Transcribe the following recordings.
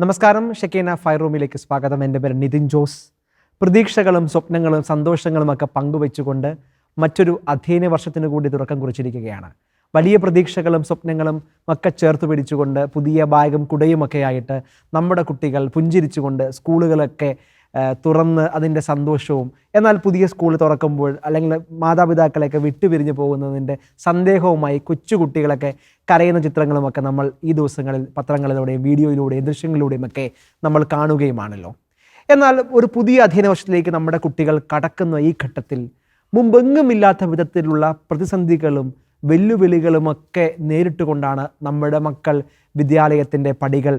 നമസ്കാരം. ഷെക്കേന ഫയർ റൂമിലേക്ക് സ്വാഗതം. എന്റെ പേര് നിതിൻ ജോസ്. പ്രതീക്ഷകളും സ്വപ്നങ്ങളും സന്തോഷങ്ങളും ഒക്കെ പങ്കുവെച്ചുകൊണ്ട് മറ്റൊരു അധ്യയന വർഷത്തിന് കൂടി തുടക്കം കുറിച്ചിരിക്കുകയാണ്. വലിയ പ്രതീക്ഷകളും സ്വപ്നങ്ങളും ഒക്കെ ചേർത്ത് പിടിച്ചുകൊണ്ട് പുതിയ ബാഗും കുടയുമൊക്കെ ആയിട്ട് നമ്മുടെ കുട്ടികൾ പുഞ്ചിരിച്ചുകൊണ്ട് സ്കൂളുകളൊക്കെ തുറന്ന് അതിന്റെ സന്തോഷവും. എന്നാൽ പുതിയ സ്കൂൾ തുറക്കുമ്പോൾ അല്ലെങ്കിൽ മാതാപിതാക്കളെയൊക്കെ വിട്ടുപിരിഞ്ഞു പോകുന്നതിന്റെ സന്ദേഹവുമായി കൊച്ചുകുട്ടികളൊക്കെ കരയുന്ന ചിത്രങ്ങളുമൊക്കെ നമ്മൾ ഈ ദിവസങ്ങളിൽ പത്രങ്ങളിലൂടെയും വീഡിയോയിലൂടെയും ദൃശ്യങ്ങളിലൂടെയും ഒക്കെ നമ്മൾ കാണുകയുമാണല്ലോ. എന്നാൽ ഒരു പുതിയ അധ്യയന വർഷത്തിലേക്ക് നമ്മുടെ കുട്ടികൾ കടക്കുന്ന ഈ ഘട്ടത്തിൽ മുമ്പെങ്ങുമില്ലാത്ത വിധത്തിലുള്ള പ്രതിസന്ധികളും വെല്ലുവിളികളുമൊക്കെ നേരിട്ടുകൊണ്ടാണ് നമ്മുടെ മക്കൾ വിദ്യാലയത്തിന്റെ പടികൾ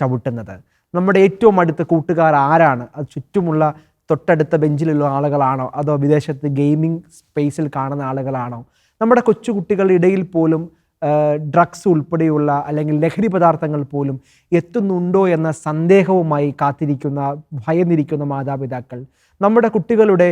ചവിട്ടുന്നത്. നമ്മുടെ ഏറ്റവും അടുത്ത കൂട്ടുകാർ ആരാണ്? അത് ചുറ്റുമുള്ള തൊട്ടടുത്ത ബെഞ്ചിലുള്ള ആളുകളാണോ? അതോ വിദേശത്ത് ഗെയിമിംഗ് സ്പേസിൽ കാണുന്ന ആളുകളാണോ? നമ്മുടെ കൊച്ചു കുട്ടികളുടെ ഇടയിൽ പോലും ഡ്രഗ്സ് ഉൾപ്പെടെയുള്ള അല്ലെങ്കിൽ ലഹരി പദാർത്ഥങ്ങൾ പോലും എത്തുന്നുണ്ടോ എന്ന സന്ദേഹവുമായി കാത്തിരിക്കുന്ന ഭയന്നിരിക്കുന്ന മാതാപിതാക്കൾ. നമ്മുടെ കുട്ടികളുടെ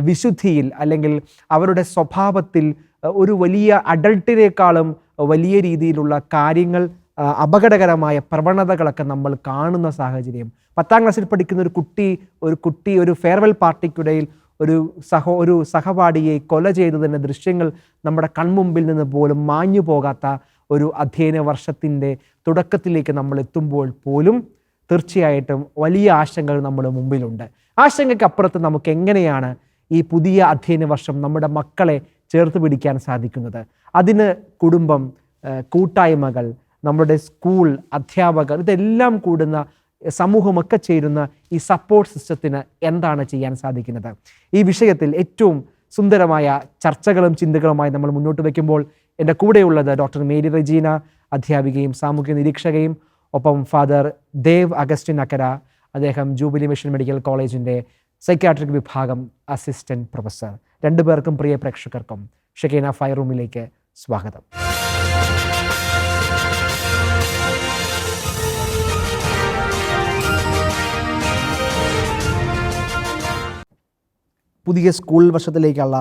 വിശുദ്ധിയിൽ അല്ലെങ്കിൽ അവരുടെ സ്വഭാവത്തിൽ ഒരു വലിയ അഡൾട്ടിനേക്കാളും വലിയ രീതിയിലുള്ള കാര്യങ്ങൾ അപകടകരമായ പ്രവണതകളൊക്കെ നമ്മൾ കാണുന്ന സാഹചര്യം. പത്താം ക്ലാസ്സിൽ പഠിക്കുന്ന ഒരു കുട്ടി ഒരു കുട്ടി ഒരു ഫെയർവെൽ പാർട്ടിക്കിടയിൽ ഒരു സഹോ ഒരു സഹപാഠിയെ കൊല ചെയ്തതിന്റെ ദൃശ്യങ്ങൾ നമ്മുടെ കൺമുമ്പിൽ നിന്ന് പോലും മാഞ്ഞു പോകാത്ത ഒരു അധ്യയന വർഷത്തിന്റെ തുടക്കത്തിലേക്ക് നമ്മൾ എത്തുമ്പോൾ പോലും തീർച്ചയായിട്ടും വലിയ ആശങ്കകൾ നമ്മുടെ മുമ്പിലുണ്ട്. ആശങ്കയ്ക്കപ്പുറത്ത് നമുക്ക് എങ്ങനെയാണ് ഈ പുതിയ അധ്യയന വർഷം നമ്മുടെ മക്കളെ ചേർത്ത് പിടിക്കാൻ സാധിക്കുന്നത്? അതിന് കുടുംബം കൂട്ടായ്മകൾ നമ്മുടെ സ്കൂൾ അധ്യാപകർ ഇതെല്ലാം കൂടുന്ന സമൂഹമൊക്കെ ചേരുന്ന ഈ സപ്പോർട്ട് സിസ്റ്റത്തിന് എന്താണ് ചെയ്യാൻ സാധിക്കുന്നത്? ഈ വിഷയത്തിൽ ഏറ്റവും സുന്ദരമായ ചർച്ചകളും ചിന്തകളുമായി നമ്മൾ മുന്നോട്ട് വയ്ക്കുമ്പോൾ എന്റെ കൂടെയുള്ളത് ഡോക്ടർ മേരി റജീന അധ്യാപികയും സാമൂഹ്യ നിരീക്ഷകയും ഒപ്പം ഫാദർ ദേവ് അഗസ്റ്റിൻ അക്കര അദ്ദേഹം ജൂബിലി മിഷൻ മെഡിക്കൽ കോളേജിന്റെ സൈക്യാട്രിക് വിഭാഗം അസിസ്റ്റന്റ് പ്രൊഫസർ രണ്ടുപേർക്കും പ്രിയ പ്രേക്ഷകർക്കും ഷെക്കീന ഫയർ റൂമിലേക്ക് സ്വാഗതം. പുതിയ സ്കൂൾ വർഷത്തിലേക്കുള്ള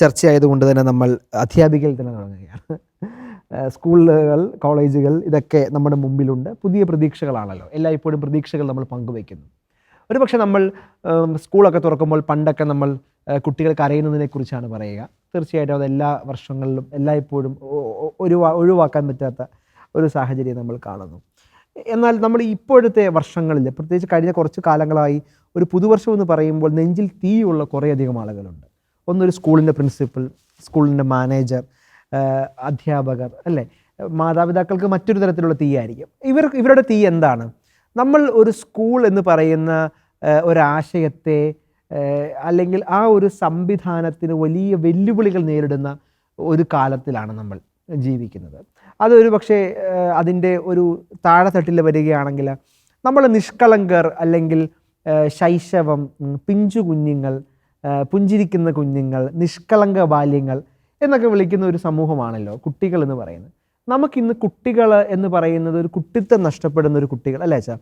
ചർച്ചയായതുകൊണ്ട് തന്നെ നമ്മൾ അധ്യാപികയിൽ തന്നെ തുടങ്ങുകയാണ്. സ്കൂളുകൾ കോളേജുകൾ ഇതൊക്കെ നമ്മുടെ മുമ്പിലുണ്ട്. പുതിയ പ്രതീക്ഷകളാണല്ലോ. എല്ലായ്പ്പോഴും പ്രതീക്ഷകൾ നമ്മൾ പങ്കുവയ്ക്കുന്നു. ഒരു പക്ഷേ നമ്മൾ സ്കൂളൊക്കെ തുറക്കുമ്പോൾ പണ്ടൊക്കെ നമ്മൾ കുട്ടികൾ കരയുന്നതിനെ കുറിച്ചാണ് പറയുക. തീർച്ചയായിട്ടും അത് എല്ലാ വർഷങ്ങളിലും എല്ലായ്പ്പോഴും ഒഴിവാക്കാൻ പറ്റാത്ത ഒരു സാഹചര്യം നമ്മൾ കാണുന്നു. എന്നാൽ നമ്മൾ ഇപ്പോഴത്തെ വർഷങ്ങളിൽ പ്രത്യേകിച്ച് കഴിഞ്ഞ കുറച്ച് കാലങ്ങളായി ഒരു പുതുവർഷം എന്ന് പറയുമ്പോൾ നെഞ്ചിൽ തീയുള്ള കുറേയധികം ആളുകളുണ്ട്. ഒന്നൊരു സ്കൂളിന്റെ പ്രിൻസിപ്പൽ സ്കൂളിന്റെ മാനേജർ അധ്യാപകർ അല്ലേ? മാതാപിതാക്കൾക്ക് മറ്റൊരു തരത്തിലുള്ള തീയായിരിക്കും. ഇവർ ഇവരുടെ തീ എന്താണ്? നമ്മൾ ഒരു സ്കൂൾ എന്ന് പറയുന്ന ഒരാശയത്തെ അല്ലെങ്കിൽ ആ ഒരു സംവിധാനത്തിന് വലിയ വെല്ലുവിളികൾ നേരിടുന്ന ഒരു കാലത്തിലാണ് നമ്മൾ ജീവിക്കുന്നത്. അതൊരു പക്ഷേ അതിന്റെ ഒരു താഴെത്തട്ടിൽ വരികയാണെങ്കിൽ നമ്മൾ നിഷ്കളങ്കർ അല്ലെങ്കിൽ ശൈശവം പിഞ്ചു കുഞ്ഞുങ്ങൾ പുഞ്ചിരിക്കുന്ന കുഞ്ഞുങ്ങൾ നിഷ്കളങ്ക ബാല്യങ്ങൾ എന്നൊക്കെ വിളിക്കുന്ന ഒരു സമൂഹമാണല്ലോ കുട്ടികൾ എന്ന് പറയുന്നത്. നമുക്കിന്ന് കുട്ടികൾ എന്ന് പറയുന്നത് ഒരു കുട്ടിത്വം നഷ്ടപ്പെടുന്ന ഒരു കുട്ടികൾ അല്ലേ അച്ഛാ?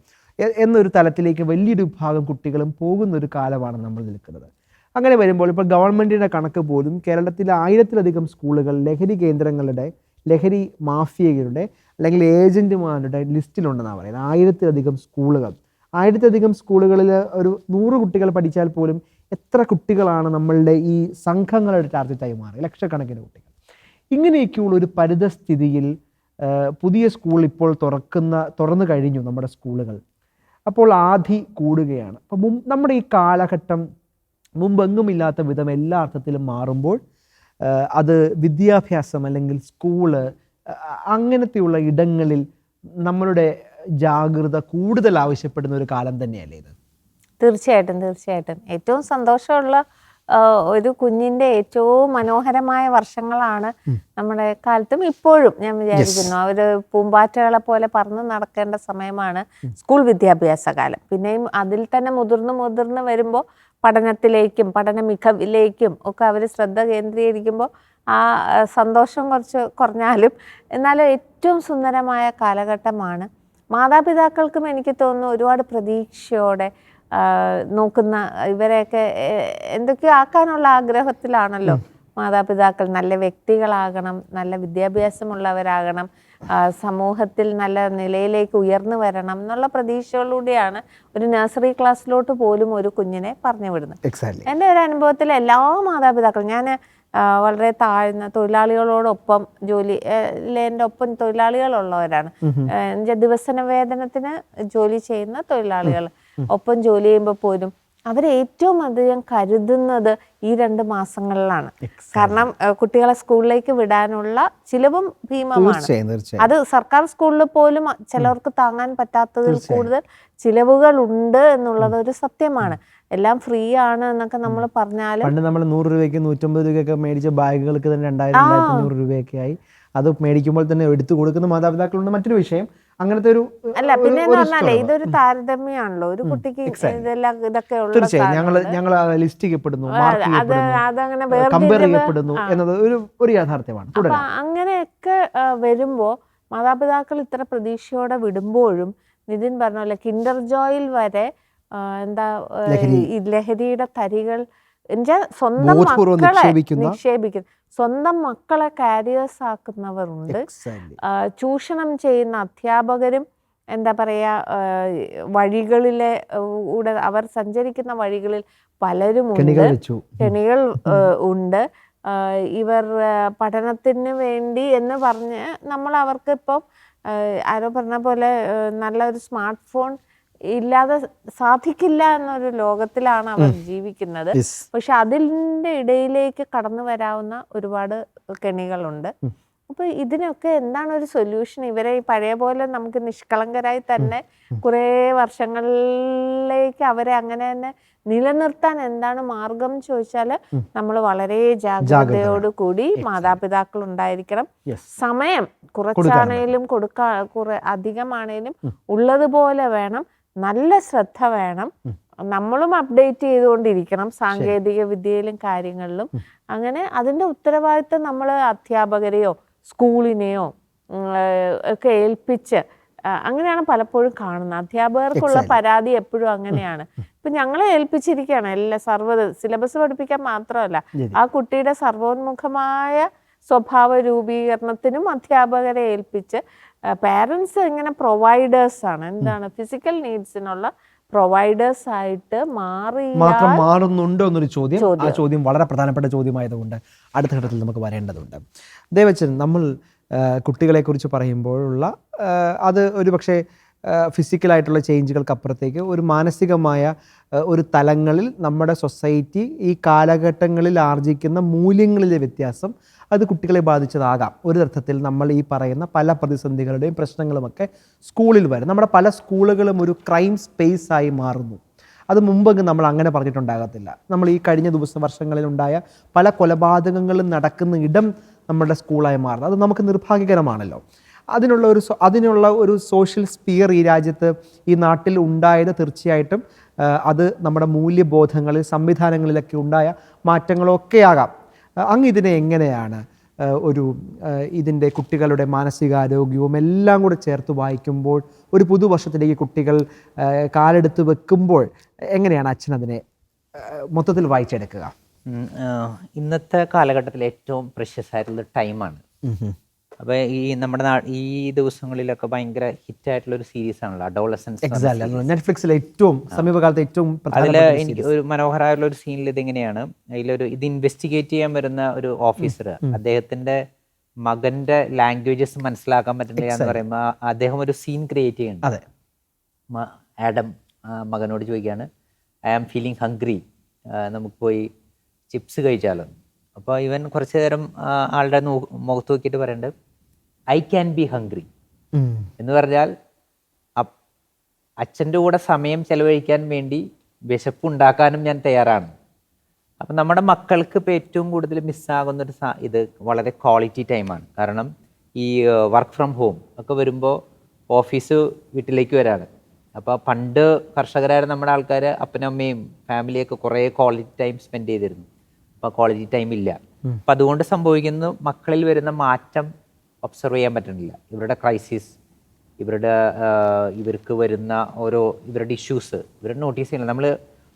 എന്നൊരു തലത്തിലേക്ക് വലിയൊരു ഭാഗം കുട്ടികളും പോകുന്ന ഒരു കാലമാണ് നമ്മൾ നിൽക്കുന്നത്. അങ്ങനെ വരുമ്പോൾ ഇപ്പോൾ ഗവൺമെന്റിന്റെ കണക്ക് പോലും കേരളത്തിലെ ആയിരത്തിലധികം സ്കൂളുകൾ ലഹരി കേന്ദ്രങ്ങളുടെ ലഹരി മാഫിയകളുടെ അല്ലെങ്കിൽ ഏജന്റുമാരുടെ ലിസ്റ്റിലുണ്ടെന്നാണ് പറയുന്നത്. ആയിരത്തിലധികം സ്കൂളുകൾ. ആയിരത്തിലധികം സ്കൂളുകളിൽ ഒരു നൂറ് കുട്ടികൾ പഠിച്ചാൽ പോലും എത്ര കുട്ടികളാണ് നമ്മളുടെ ഈ സംഘങ്ങളുടെ ടാർഗറ്റായി മാറി ലക്ഷക്കണക്കിന് കുട്ടികൾ. ഇങ്ങനെയൊക്കെയുള്ള ഒരു പരിതസ്ഥിതിയിൽ പുതിയ സ്കൂൾ ഇപ്പോൾ തുറക്കുന്ന തുറന്നു കഴിഞ്ഞു നമ്മുടെ സ്കൂളുകൾ. അപ്പോൾ ആധി കൂടുകയാണ്. മുമ്പ് നമ്മുടെ ഈ കാലഘട്ടം മുമ്പെങ്ങുമില്ലാത്ത വിധം എല്ലാ അർത്ഥത്തിലും മാറുമ്പോൾ അത് വിദ്യാഭ്യാസം അല്ലെങ്കിൽ സ്കൂൾ അങ്ങനത്തെയുള്ള ഇടങ്ങളിൽ നമ്മളുടെ ജാഗ്രത കൂടുതൽ ആവശ്യപ്പെടുന്ന ഒരു കാലം തന്നെയല്ലേ ഇത്? തീർച്ചയായിട്ടും തീർച്ചയായിട്ടും. ഏറ്റവും സന്തോഷമുള്ള ഒരു കുഞ്ഞിന്റെ ഏറ്റവും മനോഹരമായ വർഷങ്ങളാണ് നമ്മുടെ കാലത്തും ഇപ്പോഴും ഞാൻ വിചാരിക്കുന്നു. അവർ പൂമ്പാറ്റകളെ പോലെ പറന്ന് നടക്കേണ്ട സമയമാണ് സ്കൂൾ വിദ്യാഭ്യാസ കാലം പിന്നെയും അതിൽ തന്നെ മുതിർന്ന് മുതിർന്ന് വരുമ്പോൾ പഠനത്തിലേക്കും പഠന മികവിലേക്കും ഒക്കെ അവർ ശ്രദ്ധ കേന്ദ്രീകരിക്കുമ്പോൾ ആ സന്തോഷം കുറച്ച് കുറഞ്ഞാലും എന്നാലും ഏറ്റവും സുന്ദരമായ കാലഘട്ടമാണ്. മാതാപിതാക്കൾക്കും എനിക്ക് തോന്നുന്നു ഒരുപാട് പ്രതീക്ഷയോടെ നോക്കുന്ന ഇവരെയൊക്കെ എന്തൊക്കെയോ ആക്കാനുള്ള ആഗ്രഹത്തിലാണല്ലോ മാതാപിതാക്കൾ. നല്ല വ്യക്തികളാകണം നല്ല വിദ്യാഭ്യാസമുള്ളവരാകണം. സമൂഹത്തിൽ നല്ല നിലയിലേക്ക് ഉയർന്നു വരണം എന്നുള്ള പ്രതീക്ഷകളിലൂടെയാണ് ഒരു നഴ്സറി ക്ലാസ്സിലോട്ട് പോലും ഒരു കുഞ്ഞിനെ പറഞ്ഞു വിടുന്നത്. എന്റെ ഒരു അനുഭവത്തിൽ എല്ലാ മാതാപിതാക്കളും ഞാൻ വളരെ താഴ്ന്ന തൊഴിലാളികളോടൊപ്പം ജോലി എന്റെ ഒപ്പം തൊഴിലാളികളുള്ളവരാണ്. ദിവസന വേതനത്തിന് ജോലി ചെയ്യുന്ന തൊഴിലാളികൾ ഒപ്പം ജോലി ചെയ്യുമ്പോൾ പോലും അവരെ ഏറ്റവും അധികം കരുതുന്നത് ഈ രണ്ട് മാസങ്ങളിലാണ്. കാരണം കുട്ടികളെ സ്കൂളിലേക്ക് വിടാനുള്ള ചിലവും ഭീമമാണ്. അത് സർക്കാർ സ്കൂളിൽ പോലും ചിലവർക്ക് താങ്ങാൻ പറ്റാത്തതിൽ കൂടുതൽ ചിലവുകൾ ഉണ്ട് എന്നുള്ളത് ഒരു സത്യമാണ്. എല്ലാം ഫ്രീ ആണ് എന്നൊക്കെ നമ്മൾ പറഞ്ഞാലും പണ്ട് നമ്മൾ നൂറ് രൂപയ്ക്ക് നൂറ്റമ്പത് രൂപയൊക്കെ മേടിച്ച ബാഗുകൾക്ക് തന്നെ രണ്ടായിരം രണ്ടായിരത്തി രൂപയൊക്കെ ആയി. അത് മേടിക്കുമ്പോൾ തന്നെ എടുത്തു കൊടുക്കുന്ന മാതാപിതാക്കളുണ്ട് മറ്റൊരു വിഷയം. അങ്ങനത്തെ ഒരു അല്ല പിന്നെ പറഞ്ഞാലേ ഇതൊരു താരതമ്യമാണല്ലോ. ഒരു കുട്ടിക്ക് ഇതെല്ലാം ഇതൊക്കെ തീർച്ചയായും. ഞങ്ങൾ ഞങ്ങൾ ലിസ്റ്റ് ചെയ്യപ്പെടുന്നു കമ്പയർ ചെയ്യപ്പെടുന്നു എന്നത് ഒരു ഒരു യാഥാർത്ഥ്യമാണ്. അങ്ങനെയൊക്കെ വരുമ്പോ മാതാപിതാക്കൾ ഇത്ര പ്രതീക്ഷയോടെ വിടുമ്പോഴും നിതിൻ പറഞ്ഞ പോലെ കിൻഡർ ജോയിൽ വരെ എന്താ. ലഹരിയുടെ തരികൾ എന്നുവെച്ചാൽ സ്വന്തം മക്കളെ നിക്ഷേപിക്കുന്ന- സ്വന്തം മക്കളെ കാരിയേഴ്സ് ആക്കുന്നവരുണ്ട്. ചൂഷണം ചെയ്യുന്ന അധ്യാപകരും എന്താ പറയാ വഴികളിലെ കൂടെ അവർ സഞ്ചരിക്കുന്ന വഴികളിൽ കെണികൾ വെച്ചു. കെണികൾ ഉണ്ട്. ഇവർ പഠനത്തിന് വേണ്ടി എന്ന് പറഞ്ഞ് നമ്മൾ അവർക്ക് ഇപ്പം ആരോ പറഞ്ഞ പോലെ നല്ലൊരു സ്മാർട്ട് ഫോൺ ഇല്ലാതെ സാധിക്കില്ല എന്നൊരു ലോകത്തിലാണ് അവർ ജീവിക്കുന്നത്. പക്ഷെ അതിന്റെ ഇടയിലേക്ക് കടന്നു വരാവുന്ന ഒരുപാട് കെണികളുണ്ട്. അപ്പൊ ഇതിനൊക്കെ എന്താണ് ഒരു സൊല്യൂഷൻ ഇവരെ ഈ പഴയ പോലെ നമുക്ക് നിഷ്കളങ്കരായി തന്നെ കുറേ വർഷങ്ങളിലേക്ക് അവരെ അങ്ങനെ തന്നെ നിലനിർത്താൻ എന്താണ് മാർഗം ചോദിച്ചാൽ നമ്മൾ വളരെ ജാഗ്രതയോട് കൂടി മാതാപിതാക്കൾ ഉണ്ടായിരിക്കണം. സമയം കുറച്ചാണേലും കൊടുക്കാ കുറെ അധികമാണേലും ഉള്ളതുപോലെ വേണം. നല്ല ശ്രദ്ധ വേണം. നമ്മളും അപ്ഡേറ്റ് ചെയ്തുകൊണ്ടിരിക്കണം സാങ്കേതിക വിദ്യയിലും കാര്യങ്ങളിലും. അങ്ങനെ അതിന്റെ ഉത്തരവാദിത്തം നമ്മൾ അധ്യാപകരെയോ സ്കൂളിനെയോ ഒക്കെ ഏൽപ്പിച്ച് അങ്ങനെയാണ് പലപ്പോഴും കാണുന്നത്. അധ്യാപകർക്കുള്ള പരാതി എപ്പോഴും അങ്ങനെയാണ്. ഇപ്പൊ ഞങ്ങളെ ഏൽപ്പിച്ചിരിക്കുകയാണ് എല്ലാ സർവ സിലബസ് പഠിപ്പിക്കാൻ മാത്രമല്ല. ആ കുട്ടിയുടെ സർവോന്മുഖമായ സ്വഭാവ രൂപീകരണത്തിനും അധ്യാപകരെ ഏൽപ്പിച്ച് പാരൻസ് ഇങ്ങനെ പ്രൊവൈഡേഴ്സ് ആണ്. എന്താണ്? ഫിസിക്കൽ നീഡ്സിനുള്ള പ്രൊവൈഡേഴ്സ് ആയിട്ട് മാറി മാത്രം മാറുന്നുണ്ടോ എന്നൊരു ചോദ്യം. ആ ചോദ്യം. വളരെ പ്രധാനപ്പെട്ട ചോദ്യമായതുകൊണ്ട് അടുത്ത ഘട്ടത്തിൽ നമുക്ക് വരേണ്ടതുണ്ട്. ദേവച്ചൻ നമ്മൾ കുട്ടികളെ കുറിച്ച് പറയുമ്പോഴുള്ള അത് ഒരു പക്ഷേ ഫിസിക്കലായിട്ടുള്ള ചേഞ്ചുകൾക്ക് അപ്പുറത്തേക്ക് ഒരു മാനസികമായ ഒരു തലങ്ങളിൽ നമ്മുടെ സൊസൈറ്റി ഈ കാലഘട്ടങ്ങളിൽ ആർജിക്കുന്ന മൂല്യങ്ങളിലെ വ്യത്യാസം അത് കുട്ടികളെ ബാധിച്ചതാകാം. ഒരു അർത്ഥത്തിൽ നമ്മൾ ഈ പറയുന്ന പല പ്രതിസന്ധികളുടെയും പ്രശ്നങ്ങളുമൊക്കെ സ്കൂളിൽ വരും. നമ്മുടെ പല സ്കൂളുകളും ഒരു ക്രൈം സ്പേസ് ആയി മാറുന്നു. അത് മുമ്പെങ്കിൽ നമ്മൾ അങ്ങനെ പറഞ്ഞിട്ടുണ്ടാകത്തില്ല. നമ്മൾ ഈ കഴിഞ്ഞ ദിവസം വർഷങ്ങളിലുണ്ടായ പല കൊലപാതകങ്ങളും നടക്കുന്ന ഇടം നമ്മുടെ സ്കൂളായി മാറുന്നത് അത് നമുക്ക് നിർഭാഗ്യകരമാണല്ലോ. അതിനുള്ള ഒരു അതിനുള്ള ഒരു സോഷ്യൽ സ്പിയർ ഈ രാജ്യത്ത് ഈ നാട്ടിൽ ഉണ്ടായത് തീർച്ചയായിട്ടും അത് നമ്മുടെ മൂല്യബോധങ്ങളിൽ സംവിധാനങ്ങളിലൊക്കെ ഉണ്ടായ മാറ്റങ്ങളൊക്കെ ആകാം. അങ്ങ് ഇതിനെ എങ്ങനെയാണ് ഒരു ഇതിന്റെ കുട്ടികളുടെ മാനസികാരോഗ്യവും എല്ലാം കൂടെ ചേർത്ത് വായിക്കുമ്പോൾ ഒരു പുതുവർഷത്തിലേക്ക് കുട്ടികൾ കാലെടുത്ത് വെക്കുമ്പോൾ എങ്ങനെയാണ് അച്ഛൻ അതിനെ മൊത്തത്തിൽ വായിച്ചെടുക്കുക? ഇന്നത്തെ കാലഘട്ടത്തിൽ ഏറ്റവും പ്രഷ്യസ് ആയിട്ടുള്ള ടൈമാണ് അപ്പോൾ ഈ നമ്മുടെ നാ ഈ ദിവസങ്ങളിലൊക്കെ ഭയങ്കര ഹിറ്റ് ആയിട്ടുള്ള ഒരു സീരീസ് ആണല്ലോ അഡോളസൻസ് എക്സാക്ട് നെറ്റ്ഫ്ലിക്സിലെ ഏറ്റവും സമീപകാലത്ത് ഏറ്റവും അതിൽ ഒരു എനിക്ക് ഒരു മനോഹരമായുള്ള ഒരു സീനിൽ ഇതിങ്ങനെയാണ് അതിലൊരു ഇത് ഇൻവെസ്റ്റിഗേറ്റ് ചെയ്യാൻ വരുന്ന ഒരു ഓഫീസർ അദ്ദേഹത്തിന്റെ മകന്റെ ലാംഗ്വേജസ് മനസ്സിലാക്കാൻ പറ്റുന്നില്ല എന്ന് പറയുമ്പോൾ അദ്ദേഹം ഒരു സീൻ ക്രിയേറ്റ് ചെയ്യുന്നുണ്ട്. ആഡം മകനോട് ചോദിക്കുകയാണ് ഐ ആം ഫീലിംഗ് ഹംഗ്രി നമുക്ക് പോയി ചിപ്സ് കഴിച്ചാലോ? അപ്പോൾ ഇവൻ കുറച്ച് നേരം ആളുടെ മുഖത്ത് നോക്കിയിട്ട് പറയുന്നുണ്ട് ഐ ക്യാൻ ബി ഹംഗ്രി. എന്ന് പറഞ്ഞാൽ അച്ഛന്റെ കൂടെ സമയം ചെലവഴിക്കാൻ വേണ്ടി വിശപ്പുണ്ടാക്കാനും ഞാൻ തയ്യാറാണ്. അപ്പം നമ്മുടെ മക്കൾക്ക് ഇപ്പോൾ ഏറ്റവും കൂടുതൽ മിസ്സാകുന്ന ഒരു സാ- ഇത് വളരെ ക്വാളിറ്റി ടൈമാണ്. കാരണം ഈ വർക്ക് ഫ്രം ഹോം ഒക്കെ വരുമ്പോൾ ഓഫീസ് വീട്ടിലേക്ക് വരാണ് അപ്പോൾ പണ്ട് കർഷകരായ നമ്മുടെ ആൾക്കാർ അപ്പനും അമ്മയും ഫാമിലിയൊക്കെ കുറേ ക്വാളിറ്റി ടൈം സ്പെൻഡ് ചെയ്തിരുന്നു. അപ്പോൾ ക്വാളിറ്റി ടൈം ഇല്ല അപ്പം അതുകൊണ്ട് സംഭവിക്കുന്നു മക്കളിൽ വരുന്ന മാറ്റം ഒബ്സർവ് ചെയ്യാൻ പറ്റുന്നില്ല. ഇവരുടെ ക്രൈസിസ് ഇവരുടെ ഇവർക്ക് വരുന്ന ഓരോ ഇവരുടെ ഇഷ്യൂസ് ഇവരുടെ നോട്ടീസ് ചെയ്യുന്നില്ല. നമ്മൾ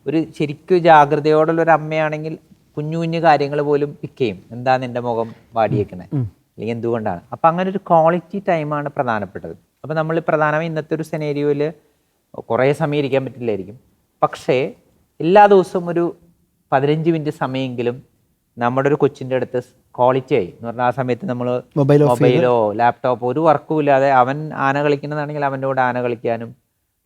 ഒരു ശരിക്കും ജാഗ്രതയോടുള്ള ഒരു അമ്മയാണെങ്കിൽ കുഞ്ഞു കുഞ്ഞു കാര്യങ്ങൾ പോലും പിക്ക് ചെയ്യും. എന്താണ് എന്റെ മുഖം വാടിയേക്കണേ അല്ലെങ്കിൽ എന്തുകൊണ്ടാണ്? അപ്പം അങ്ങനെ ഒരു ക്വാളിറ്റി ടൈമാണ് പ്രധാനപ്പെട്ടത്. അപ്പോൾ നമ്മൾ പ്രധാനമായും ഇന്നത്തെ ഒരു സെനേരിയോയിൽ കുറേ സമയം ഇരിക്കാൻ പറ്റില്ലായിരിക്കും. പക്ഷേ എല്ലാ ദിവസവും ഒരു പതിനഞ്ച് മിനിറ്റ് സമയമെങ്കിലും നമ്മുടെ ഒരു കൊച്ചിന്റെ അടുത്ത് ക്വാളിറ്റി ആയി. എന്ന് പറഞ്ഞാൽ ആ സമയത്ത് നമ്മൾ മൊബൈലോ ലാപ്ടോപ്പോ ഒരു വർക്കും ഇല്ലാതെ അവൻ ആന കളിക്കുന്നതാണെങ്കിൽ അവന്റെ കൂടെ ആന കളിക്കാനും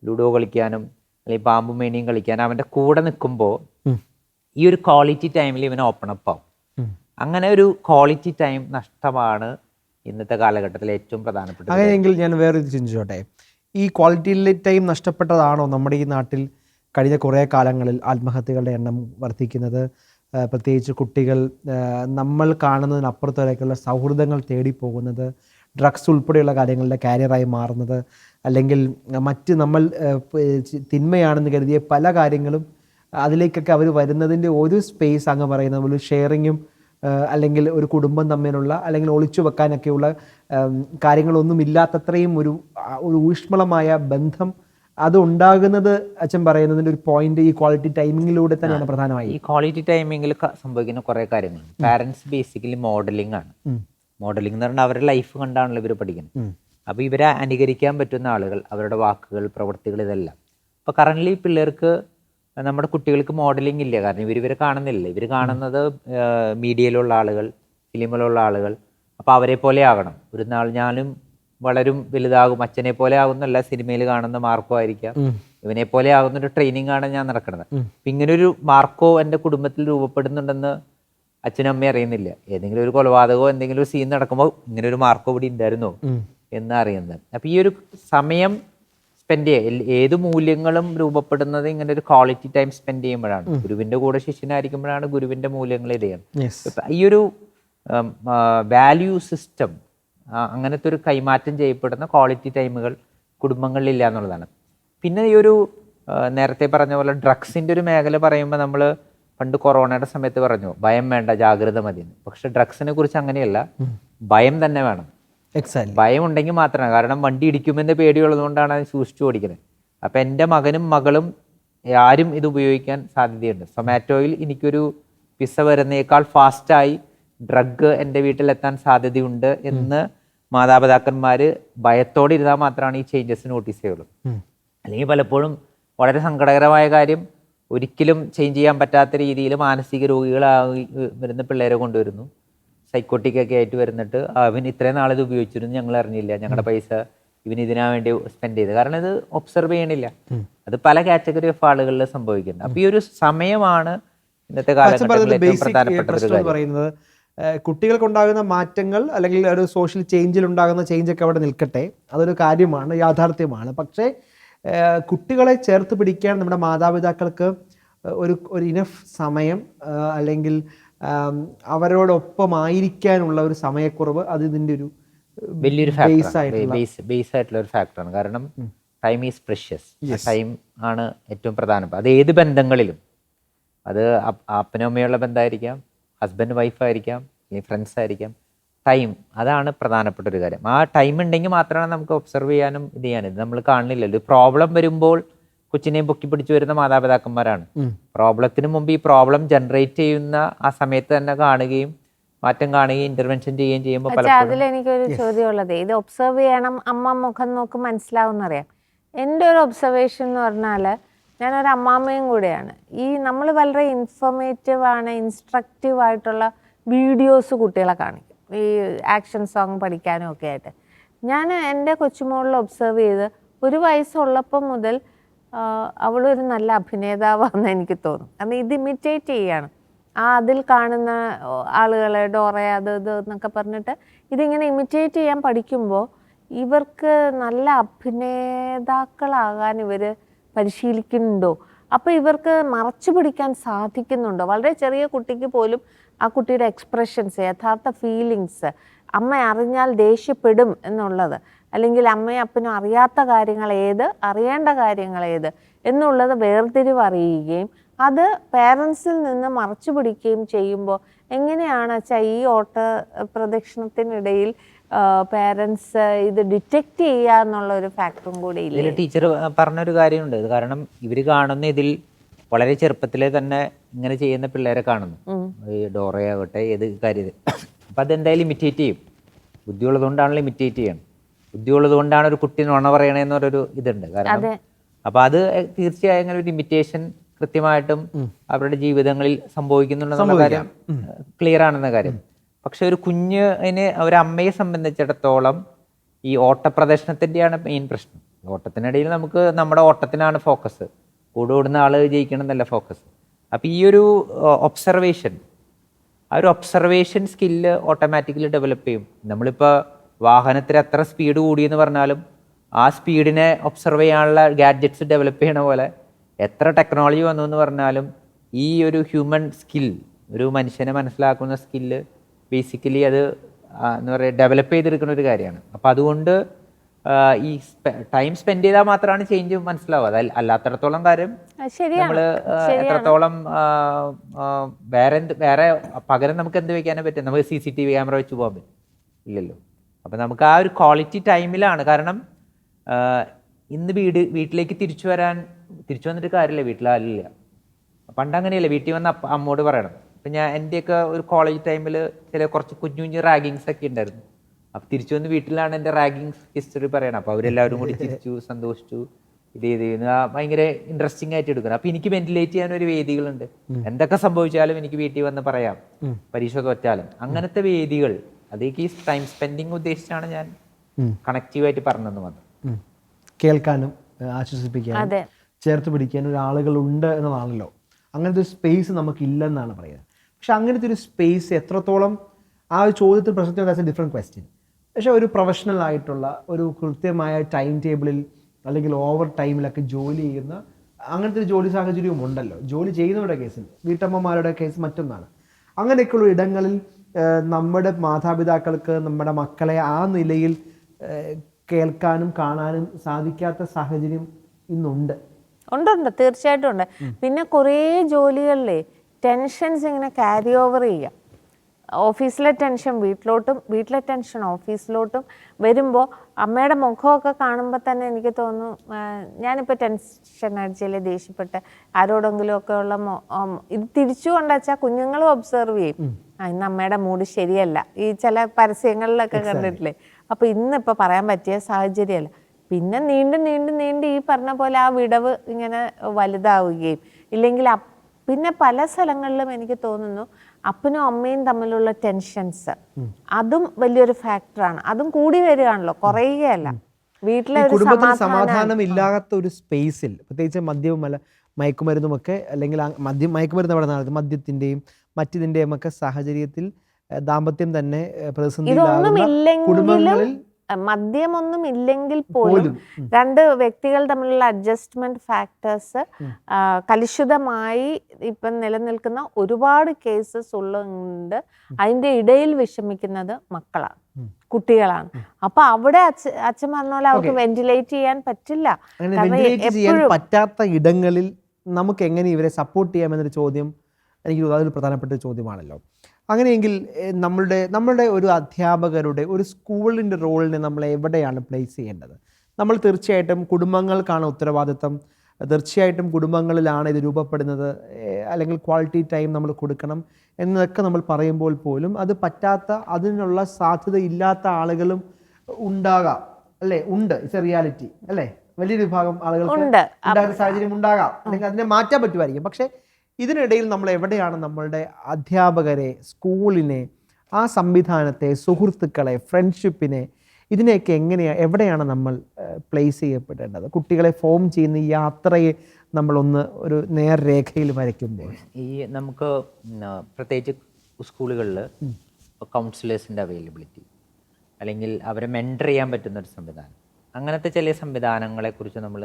ലുഡോ കളിക്കാനും അല്ലെങ്കിൽ പാമ്പും മേനിയും കളിക്കാനും അവന്റെ കൂടെ നിൽക്കുമ്പോൾ ഈ ഒരു ക്വാളിറ്റി ടൈമിൽ ഇവൻ ഓപ്പൺ അപ്പ് ആവും. അങ്ങനെ ഒരു ക്വാളിറ്റി ടൈം നഷ്ടമാണ് ഇന്നത്തെ കാലഘട്ടത്തിൽ ഏറ്റവും പ്രധാനപ്പെട്ടത്. അങ്ങനെയെങ്കിൽ ഞാൻ വേറെ വേറൊരു ചിന്തിച്ചോട്ടെ. ഈ ക്വാളിറ്റി ടൈം നഷ്ടപ്പെട്ടതാണോ നമ്മുടെ ഈ നാട്ടിൽ കഴിഞ്ഞ കുറേ കാലങ്ങളിൽ ആത്മഹത്യകളുടെ എണ്ണം വർദ്ധിക്കുന്നത്? പ്രത്യേകിച്ച് കുട്ടികൾ നമ്മൾ കാണുന്നതിനപ്പുറത്തേക്കുള്ള സൗഹൃദങ്ങൾ തേടി പോകുന്നത് ഡ്രഗ്സ് ഉൾപ്പെടെയുള്ള കാര്യങ്ങളുടെ കാരിയറായി മാറുന്നത് അല്ലെങ്കിൽ മറ്റ് നമ്മൾ തിന്മയാണെന്ന് കരുതിയ പല കാര്യങ്ങളും അതിലേക്കൊക്കെ അവർ വരുന്നതിന്റെ ഒരു സ്പേസ് അങ്ങ് പറയുന്ന പോലെ ഷെയറിങ്ങും അല്ലെങ്കിൽ ഒരു കുടുംബം തമ്മിലുള്ള അല്ലെങ്കിൽ ഒളിച്ചു വെക്കാനൊക്കെയുള്ള കാര്യങ്ങളൊന്നുമില്ലാത്തത്രയും ഒരു ഒരു ഊഷ്മളമായ ബന്ധം അത് ഉണ്ടാകുന്നത് അച്ഛൻ പറയുന്നതിന്റെ ഒരു പോയിന്റ് ഈ ക്വാളിറ്റി ടൈമിങ്ങിലൂടെ തന്നെയാണ് പ്രധാനമായി. ഈ ക്വാളിറ്റി ടൈമിങ്ങിൽ സംഭവിക്കുന്ന കുറെ കാര്യങ്ങൾ. പാരന്റ്സ് ബേസിക്കലി മോഡലിംഗ് ആണ്. മോഡലിംഗ് എന്ന് പറഞ്ഞാൽ അവരുടെ ലൈഫ് കണ്ടാണല്ലോ ഇവർ പഠിക്കുന്നത്. അപ്പോൾ ഇവരെ അനുകരിക്കാൻ പറ്റുന്ന ആളുകൾ അവരുടെ വാക്കുകൾ പ്രവൃത്തികൾ ഇതെല്ലാം. അപ്പോൾ കറന്റ്ലി പിള്ളേർക്ക് നമ്മുടെ കുട്ടികൾക്ക് മോഡലിംഗ് ഇല്ല. കാരണം ഇവർ ഇവരെ കാണുന്നില്ല. ഇവർ കാണുന്നത് മീഡിയയിലുള്ള ആളുകൾ ഫിലിമിലുള്ള ആളുകൾ. അപ്പോൾ അവരെ പോലെ ആകണം ഒരു നാൾ ഞാനും വളരും വലുതാകും. അച്ഛനെ പോലെ ആകുന്നല്ല സിനിമയിൽ കാണുന്ന മാർക്കോ ആയിരിക്കാം. ഇവനെ പോലെ ആകുന്ന ഒരു ട്രെയിനിങ് ആണ് ഞാൻ നടക്കുന്നത്. ഇങ്ങനെ ഒരു മാർക്കോ എന്റെ കുടുംബത്തിൽ രൂപപ്പെടുന്നുണ്ടെന്ന് അച്ഛനും അമ്മയും അറിയുന്നില്ല. ഏതെങ്കിലും ഒരു കൊലപാതകമോ എന്തെങ്കിലും ഒരു സീൻ നടക്കുമ്പോൾ ഇങ്ങനെ ഒരു മാർക്കോ ഇവിടെ ഉണ്ടായിരുന്നോ എന്ന് അറിയുന്നത്. അപ്പൊ ഈ ഒരു സമയം സ്പെൻഡ് ചെയ്യുക ഏത് മൂല്യങ്ങളും രൂപപ്പെടുന്നത് ഇങ്ങനെ ഒരു ക്വാളിറ്റി ടൈം സ്പെൻഡ് ചെയ്യുമ്പോഴാണ് ഗുരുവിന്റെ കൂടെ ശിഷ്യനായിരിക്കുമ്പോഴാണ് ഗുരുവിന്റെ മൂല്യങ്ങൾ ഇത് ചെയ്യുന്നത് ഈ ഒരു വാല്യൂ സിസ്റ്റം അങ്ങനത്തെ ഒരു കൈമാറ്റം ചെയ്യപ്പെടുന്ന ക്വാളിറ്റി ടൈമുകൾ കുടുംബങ്ങളിലില്ല എന്നുള്ളതാണ്. പിന്നെ ഈ ഒരു നേരത്തെ പറഞ്ഞ പോലെ ഡ്രഗ്സിന്റെ ഒരു മേഖല പറയുമ്പോൾ നമ്മൾ പണ്ട് കൊറോണയുടെ സമയത്ത് പറഞ്ഞു ഭയം വേണ്ട ജാഗ്രത മതി പക്ഷെ ഡ്രഗ്സിനെ കുറിച്ച് അങ്ങനെയല്ല ഭയം തന്നെ വേണം. ഭയം ഉണ്ടെങ്കിൽ മാത്രമാണ് കാരണം വണ്ടി ഇടിക്കുമെന്ന് പേടിയുള്ളതുകൊണ്ടാണ് അത് സൂക്ഷിച്ചു ഓടിക്കുന്നത്. അപ്പം എന്റെ മകനും മകളും ആരും ഇത് ഉപയോഗിക്കാൻ സാധ്യതയുണ്ട്. സൊമാറ്റോയിൽ എനിക്കൊരു പിസ വരുന്നേക്കാൾ ഫാസ്റ്റായി ഡ്രഗ് എന്റെ വീട്ടിലെത്താൻ സാധ്യതയുണ്ട് എന്ന് മാതാപിതാക്കന്മാർ ഭയത്തോടെ ഇരുന്നാൽ മാത്രമാണ് ഈ ചേഞ്ചസ് നോട്ടീസ് ചെയ്യുള്ളൂ. അല്ലെങ്കിൽ പലപ്പോഴും വളരെ സങ്കടകരമായ കാര്യം ഒരിക്കലും ചേഞ്ച് ചെയ്യാൻ പറ്റാത്ത രീതിയിൽ മാനസിക രോഗികളായി വരുന്ന പിള്ളേരെ കൊണ്ടുവരുന്നു. സൈക്കോട്ടിക് ഒക്കെ ആയിട്ട് വരുന്നിട്ട് അവൻ ഇത്രയും നാളിത് ഉപയോഗിച്ചിരുന്നു ഞങ്ങൾ അറിഞ്ഞില്ല ഞങ്ങളുടെ പൈസ ഇവൻ ഇതിനാ വേണ്ടി സ്പെൻഡ് ചെയ്ത് കാരണം ഇത് ഒബ്സർവ് ചെയ്യണില്ല. അത് പല കാറ്റഗറി ഓഫ് ആളുകളിൽ സംഭവിക്കുന്നുണ്ട്. അപ്പൊ ഈ ഒരു സമയമാണ് ഇന്നത്തെ കാലഘട്ടത്തിൽ ഏറ്റവും പ്രധാനപ്പെട്ട ഒരു കാര്യം. കുട്ടികൾക്കുണ്ടാകുന്ന മാറ്റങ്ങൾ അല്ലെങ്കിൽ ഒരു സോഷ്യൽ ചേഞ്ചിൽ ഉണ്ടാകുന്ന ചേഞ്ചൊക്കെ അവിടെ നിൽക്കട്ടെ. അതൊരു കാര്യമാണ് യാഥാർത്ഥ്യമാണ്. പക്ഷേ കുട്ടികളെ ചേർത്ത് പിടിക്കാൻ നമ്മുടെ മാതാപിതാക്കൾക്ക് ഒരു ഒരു ഇനഫ് സമയം അല്ലെങ്കിൽ അവരോടൊപ്പം അവരോടൊപ്പമായിരിക്കാനുള്ള ഒരു സമയക്കുറവ് അത് ഇതിന്റെ ഒരു വലിയൊരു ബേസ് ആയിട്ടുള്ള ഒരു ഫാക്ടറാണ് കാരണം ടൈം ഈസ് പ്രഷ്യസ് ടൈം ആണ് ഏറ്റവും പ്രധാനപ്പെട്ട അത് ഏത് ബന്ധങ്ങളിലും. അത് അപ്പ- അപ്പനും അമ്മയുള്ള ബന്ധമായിരിക്കാം ഹസ്ബൻഡ് വൈഫ് ആയിരിക്കാം അല്ലെങ്കിൽ ഫ്രണ്ട്സ് ആയിരിക്കാം. ടൈം അതാണ് പ്രധാനപ്പെട്ട ഒരു കാര്യം. ആ ടൈം ഉണ്ടെങ്കിൽ മാത്രമാണ് നമുക്ക് ഒബ്സർവ് ചെയ്യാനും ഇത് ചെയ്യാനും. ഇത് നമ്മൾ കാണുന്നില്ലല്ലോ. ഒരു പ്രോബ്ലം വരുമ്പോൾ കൊച്ചിനെയും പൊക്കി പിടിച്ചു വരുന്ന മാതാപിതാക്കന്മാരാണ്. പ്രോബ്ലത്തിന് മുമ്പ് ഈ പ്രോബ്ലം ജനറേറ്റ് ചെയ്യുന്ന ആ സമയത്ത് തന്നെ കാണുകയും മാറ്റം കാണുകയും ഇന്റർവെൻഷൻ ചെയ്യുകയും ചെയ്യുമ്പോൾ അതിൽ എനിക്കൊരു ചോദ്യമുള്ളത്. ഇത് ഒബ്സർവ് ചെയ്യണം അമ്മ മുഖം നോക്ക് മനസ്സിലാവുന്നറിയാം. എന്റെ ഒരു ഒബ്സർവേഷൻ എന്ന് പറഞ്ഞാൽ ഞാനൊരു അമ്മാമ്മയും കൂടെയാണ്. ഈ നമ്മൾ വളരെ ഇൻഫോർമേറ്റീവ് ആണ് ഇൻസ്ട്രക്റ്റീവ് ആയിട്ടുള്ള വീഡിയോസ് കുട്ടികളെ കാണിക്കും. ഈ ആക്ഷൻ സോങ് പഠിക്കാനും ഒക്കെ ആയിട്ട്. ഞാൻ എന്റെ കൊച്ചുമോളിൽ ഒബ്സർവ് ചെയ്ത് ഒരു വയസ്സുള്ളപ്പം മുതൽ അവളൊരു നല്ല അഭിനേതാവാന്ന് എനിക്ക് തോന്നും. കാരണം ഇത് ഇമിറ്റേറ്റ് ചെയ്യാണ്. ആ അതിൽ കാണുന്ന ആളുകളെ ഡോറ അത് ഇത് എന്നൊക്കെ പറഞ്ഞിട്ട് ഇതിങ്ങനെ ഇമിറ്റേറ്റ് ചെയ്യാൻ പഠിക്കുമ്പോൾ ഇവർക്ക് നല്ല അഭിനേതാക്കളാകാൻ ഇവർ പരിശീലിക്കുന്നുണ്ടോ? അപ്പോൾ ഇവർക്ക് മറച്ചു പിടിക്കാൻ സാധിക്കുന്നുണ്ടോ? വളരെ ചെറിയ കുട്ടിക്ക് പോലും ആ കുട്ടിയുടെ എക്സ്പ്രഷൻസ് യഥാർത്ഥ ഫീലിങ്സ് അമ്മ അറിഞ്ഞാൽ ദേഷ്യപ്പെടും എന്നുള്ളത് അല്ലെങ്കിൽ അമ്മയും അപ്പനും അറിയാത്ത കാര്യങ്ങൾ ഏത് അറിയേണ്ട കാര്യങ്ങൾ ഏത് എന്നുള്ളത് വേർതിരിവ് അറിയുകയും അത് പേരൻസിൽ നിന്ന് മറച്ചു പിടിക്കുകയും ചെയ്യുമ്പോൾ എങ്ങനെയാണ് വെച്ചാൽ ഈ ഓട്ട പ്രദക്ഷിണത്തിനിടയിൽ പേരൻസ് ഇത് ഡിറ്റക്റ്റ് ചെയ്യുക എന്നുള്ള ഒരു ഫാക്ടറും കൂടി ഇല്ല? ടീച്ചർ പറഞ്ഞൊരു കാര്യമുണ്ട്. കാരണം ഇവർ കാണുന്ന ഇതിൽ വളരെ ചെറുപ്പത്തിലെ തന്നെ ഇങ്ങനെ ചെയ്യുന്ന പിള്ളേരെ കാണുന്നു. ഈ ഡോറയാകട്ടെ ഏത് കാര്യം അപ്പം അതെന്തായാലും ഇമിറ്റേറ്റ് ചെയ്യും? ബുദ്ധിയുള്ളതുകൊണ്ടാണല്ലോ ഇമിറ്റേറ്റ് ചെയ്യണം. ബുദ്ധിയുള്ളതുകൊണ്ടാണ് ഒരു കുട്ടി നുണ പറയണേന്ന് പറഞ്ഞൊരു ഇതുണ്ട്. കാരണം അതെ. അപ്പൊ അത് തീർച്ചയായും അങ്ങനെ ഒരു ഇമിറ്റേഷൻ കൃത്യമായിട്ടും അവരുടെ ജീവിതങ്ങളിൽ സംഭവിക്കുന്നുണ്ടെന്നുള്ള കാര്യം ക്ലിയർ ആണെന്ന കാര്യം. പക്ഷെ ഒരു കുഞ്ഞിന് ഒരു അമ്മയെ സംബന്ധിച്ചിടത്തോളം ഈ ഓട്ടപ്രദർശനത്തിന്റെയാണ് മെയിൻ പ്രശ്നം. ഓട്ടത്തിനിടയിൽ നമുക്ക് നമ്മുടെ ഓട്ടത്തിനാണ് ഫോക്കസ് കൂടെ ഓടുന്ന ആൾ ജയിക്കണം എന്നല്ല ഫോക്കസ് അപ്പം ഈ ഒരു ഒബ്സർവേഷൻ ആ ഒരു ഒബ്സർവേഷൻ സ്കില്ല് ഓട്ടോമാറ്റിക്കലി ഡെവലപ്പ് ചെയ്യും. നമ്മളിപ്പോൾ വാഹനത്തിൽ എത്ര സ്പീഡ് കൂടിയെന്ന് പറഞ്ഞാലും ആ സ്പീഡിനെ ഒബ്സർവ് ചെയ്യാനുള്ള ഗാഡ്ജറ്റ്സ് ഡെവലപ്പ് ചെയ്യണ പോലെ എത്ര ടെക്നോളജി വന്നു എന്ന് പറഞ്ഞാലും ഈ ഒരു ഹ്യൂമൻ സ്കിൽ ഒരു മനുഷ്യനെ മനസ്സിലാക്കുന്ന സ്കില്ല് ബേസിക്കലി അത് എന്താ പറയുക ഡെവലപ്പ് ചെയ്തെടുക്കുന്ന ഒരു കാര്യമാണ്. അപ്പം അതുകൊണ്ട് ഈ ടൈം സ്പെൻഡ് ചെയ്താൽ മാത്രമാണ് ചേഞ്ച് മനസ്സിലാവുക. അല്ലാത്തടത്തോളം കാര്യം നമ്മൾ എത്രത്തോളം വേറെ എന്ത് വേറെ പകരം നമുക്ക് എന്ത് വെക്കാനേ പറ്റും നമുക്ക് C C T V camera വെച്ച് പോകാൻ പറ്റും. ഇല്ലല്ലോ. അപ്പം നമുക്ക് ആ ഒരു ക്വാളിറ്റി ടൈമിലാണ് കാരണം ഇന്ന് വീട് വീട്ടിലേക്ക് തിരിച്ചു വരാൻ തിരിച്ചു വന്നിട്ട് കാര്യമില്ല. വീട്ടിൽ ആരില്ല പണ്ട് അങ്ങനെയല്ല. വീട്ടിൽ വന്ന അമ്മോട് പറയണം. ഇപ്പം ഞാൻ എന്റെയൊക്കെ ഒരു കോളേജ് ടൈമിൽ ചില കുറച്ച് കുഞ്ഞു കുഞ്ഞു റാഗിങ്സ് ഒക്കെ ഉണ്ടായിരുന്നു. അപ്പം തിരിച്ചു വന്ന് വീട്ടിലാണ് എന്റെ റാഗിങ് ഹിസ്റ്ററി പറയണം അപ്പോൾ അവരെല്ലാവരും കൂടി ചിരിച്ചു സന്തോഷിച്ചു. ഇത് ചെയ്ത് ഭയങ്കര ഇൻട്രസ്റ്റിംഗ് ആയിട്ട് എടുക്കണം. അപ്പം എനിക്ക് വെന്റിലേറ്റ് ചെയ്യാൻ ഒരു വേദികളുണ്ട്. എന്തൊക്കെ സംഭവിച്ചാലും എനിക്ക് വീട്ടിൽ വന്ന് പറയാം. പരീക്ഷ തോറ്റാലും. അങ്ങനത്തെ വേദികൾ അതേക്ക് ഈ ടൈം സ്പെൻഡിങ് ഉദ്ദേശിച്ചാണ് ഞാൻ കണക്റ്റീവായിട്ട് പറഞ്ഞതെന്ന് വന്നത്. കേൾക്കാനും ആശ്വസിപ്പിക്കാനും. ചേർത്ത് പിടിക്കാനും ഒരാളുകളുണ്ട് എന്നതാണല്ലോ അങ്ങനത്തെ ഒരു സ്പേസ് നമുക്കില്ലെന്നാണ് പറയുന്നത്. പക്ഷെ അങ്ങനത്തെ ഒരു സ്പേസ് എത്രത്തോളം ആ ഒരു ചോദ്യത്തിന് പ്രസക്തി ദാറ്റ്സ് എ ഡിഫറെന്റ് ക്വസ്റ്റ്യൻ പക്ഷെ ഒരു പ്രൊഫഷണൽ ആയിട്ടുള്ള ഒരു കൃത്യമായ ടൈം ടേബിളിൽ അല്ലെങ്കിൽ ഓവർ ടൈമിലൊക്കെ ജോലി ചെയ്യുന്ന അങ്ങനത്തെ ഒരു ജോലി സാഹചര്യവും ഉണ്ടല്ലോ. ജോലി ചെയ്യുന്നവരുടെ കേസിൽ വീട്ടമ്മമാരുടെ കേസ് മറ്റൊന്നാണ്. അങ്ങനെയൊക്കെയുള്ള ഇടങ്ങളിൽ നമ്മുടെ മാതാപിതാക്കൾക്ക് നമ്മുടെ മക്കളെ ആ നിലയിൽ കേൾക്കാനും കാണാനും സാധിക്കാത്ത സാഹചര്യം ഇന്നുണ്ട്. ഉണ്ടുണ്ട് തീർച്ചയായിട്ടും ഉണ്ട്. പിന്നെ കുറേ ജോലികളിലെ ടെൻഷൻസ് ഇങ്ങനെ ക്യാരി ഓവർ ചെയ്യാം. ഓഫീസിലെ ടെൻഷൻ വീട്ടിലോട്ടും വീട്ടിലെ ടെൻഷൻ ഓഫീസിലോട്ടും വരുമ്പോൾ അമ്മയുടെ മുഖമൊക്കെ കാണുമ്പോൾ തന്നെ എനിക്ക് തോന്നും ഞാനിപ്പോൾ ടെൻഷൻ അടിച്ചില്ലേ ദേഷ്യപ്പെട്ട് ആരോടെങ്കിലും ഒക്കെ ഉള്ള ഇത് തിരിച്ചു കൊണ്ടുവച്ചാൽ കുഞ്ഞുങ്ങളും ഒബ്സർവ് ചെയ്യും. ഇന്ന് അമ്മയുടെ മൂഡ് ശരിയല്ല. ഈ ചില പരസ്യങ്ങളിലൊക്കെ കണ്ടിട്ടില്ലേ? അപ്പോൾ ഇന്നിപ്പോൾ പറയാൻ പറ്റിയ സാഹചര്യമല്ല. പിന്നെ നീണ്ടും നീണ്ടും നീണ്ട് ഈ പറഞ്ഞ പോലെ ആ വിടവ് ഇങ്ങനെ വലുതാവുകയും ഇല്ലെങ്കിൽ പിന്നെ പല സ്ഥലങ്ങളിലും എനിക്ക് തോന്നുന്നു അപ്പനും അമ്മയും തമ്മിലുള്ള ടെൻഷൻസ് അതും വലിയൊരു ഫാക്ടറാണ് അതും കൂടി വരികയാണല്ലോ കുറയുകയല്ല. വീട്ടിലെ കുടുംബത്തിൽ സമാധാനം. ഇല്ലാത്ത ഒരു സ്പേസിൽ പ്രത്യേകിച്ച് മദ്യവും അല്ല മയക്കുമരുന്നും ഒക്കെ അല്ലെങ്കിൽ മദ്യം മയക്കുമരുന്ന് അവിടെ നടന്നത് മദ്യത്തിന്റെയും മറ്റിതിന്റെയും ഒക്കെ സാഹചര്യത്തിൽ ദാമ്പത്യം തന്നെ പ്രതിസന്ധി പ്രതിസന്ധിയിലാകുന്ന കുടുംബങ്ങളിൽ മദ്യമൊന്നും ഇല്ലെങ്കിൽ പോലും. രണ്ട് വ്യക്തികൾ തമ്മിലുള്ള അഡ്ജസ്റ്റ്മെന്റ് ഫാക്ടേഴ്സ് കലുഷിതമായി ഇപ്പം നിലനിൽക്കുന്ന ഒരുപാട് കേസസ് ഉള്ളുണ്ട് അതിന്റെ ഇടയിൽ വിഷമിക്കുന്നത് മക്കളാണ് കുട്ടികളാണ്. അപ്പൊ അവിടെ അച്ഛ അച്ഛൻ പറഞ്ഞ പോലെ അവർക്ക് വെന്റിലേറ്റ് ചെയ്യാൻ പറ്റില്ല. പറ്റാത്ത ഇടങ്ങളിൽ നമുക്ക് എങ്ങനെ ഇവരെ സപ്പോർട്ട് ചെയ്യാമെന്നൊരു ചോദ്യം എനിക്ക് അതൊരു പ്രധാനപ്പെട്ട ചോദ്യമാണല്ലോ. അങ്ങനെയെങ്കിൽ നമ്മളുടെ നമ്മളുടെ ഒരു അധ്യാപകരുടെ ഒരു സ്കൂളിന്റെ റോളിനെ നമ്മൾ എവിടെയാണ് പ്ലേസ് ചെയ്യേണ്ടത്? നമ്മൾ തീർച്ചയായിട്ടും കുടുംബങ്ങൾക്കാണ് ഉത്തരവാദിത്തം തീർച്ചയായിട്ടും കുടുംബങ്ങളിലാണ് ഇത് രൂപപ്പെടുന്നത്. അല്ലെങ്കിൽ ക്വാളിറ്റി ടൈം നമ്മൾ കൊടുക്കണം എന്നൊക്കെ നമ്മൾ പറയുമ്പോൾ പോലും അത് പറ്റാത്ത അതിനുള്ള സാധ്യത ഇല്ലാത്ത ആളുകളും ഉണ്ടാകാം. അല്ലേ? ഉണ്ട്. ഇറ്റ്സ് എ റിയാലിറ്റി അല്ലേ? വലിയൊരു വിഭാഗം ആളുകൾക്ക് ഉണ്ട്. ഉണ്ടാകുന്ന സാഹചര്യം ഉണ്ടാകാം. അല്ലെങ്കിൽ അതിനെ മാറ്റാൻ പറ്റുമായിരിക്കും. പക്ഷേ ഇതിനിടയിൽ നമ്മൾ എവിടെയാണ് നമ്മളുടെ അധ്യാപകരെ സ്കൂളിനെ ആ സംവിധാനത്തെ സുഹൃത്തുക്കളെ ഫ്രണ്ട്ഷിപ്പിനെ ഇതിനെയൊക്കെ എങ്ങനെയാണ് എവിടെയാണ് നമ്മൾ പ്ലേസ് ചെയ്യപ്പെടേണ്ടത്? കുട്ടികളെ ഫോം ചെയ്യുന്ന ഈ യാത്രയെ നമ്മളൊന്ന് ഒരു നേർരേഖയിൽ വരയ്ക്കുമ്പോൾ. ഈ നമുക്ക് പ്രത്യേകിച്ച് സ്കൂളുകളിൽ കൗൺസിലേഴ്സിന്റെ അവൈലബിലിറ്റി അല്ലെങ്കിൽ അവരെ മെന്റർ ചെയ്യാൻ പറ്റുന്ന ഒരു സംവിധാനം. അങ്ങനത്തെ ചില സംവിധാനങ്ങളെക്കുറിച്ച് നമ്മൾ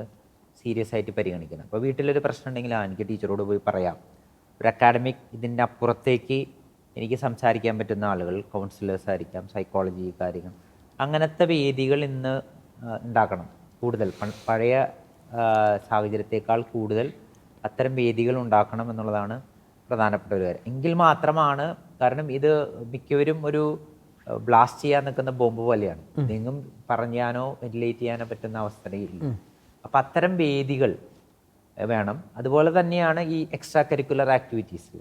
സീരിയസ് ആയിട്ട് പരിഗണിക്കണം അപ്പോൾ വീട്ടിലൊരു പ്രശ്നം ഉണ്ടെങ്കിൽ ആ എനിക്ക് ടീച്ചറോട് പോയി പറയാം. ഒരു അക്കാഡമിക് ഇതിന്റെ അപ്പുറത്തേക്ക് എനിക്ക് സംസാരിക്കാൻ പറ്റുന്ന ആളുകൾ കൗൺസിലേഴ്സ് ആയിരിക്കാം സൈക്കോളജി കാര്യങ്ങൾ അങ്ങനത്തെ വേദികൾ ഇന്ന് ഉണ്ടാക്കണം. കൂടുതൽ പഴയ സാഹചര്യത്തേക്കാൾ കൂടുതൽ അത്തരം വേദികൾ ഉണ്ടാക്കണം എന്നുള്ളതാണ് പ്രധാനപ്പെട്ട ഒരു കാര്യം. എങ്കിൽ മാത്രമാണ് കാരണം ഇത് മിക്കവരും ഒരു ബ്ലാസ്റ്റ് ചെയ്യാൻ നിൽക്കുന്ന ബോംബ് പോലെയാണ്. നിങ്ങും പറഞ്ഞാനോ വെന്റിലേറ്റ് ചെയ്യാനോ പറ്റുന്ന അവസ്ഥയില്ല അപ്പം അത്തരം വേദികൾ വേണം. അതുപോലെ തന്നെയാണ് ഈ എക്സ്ട്രാ കരിക്കുലർ ആക്ടിവിറ്റീസ്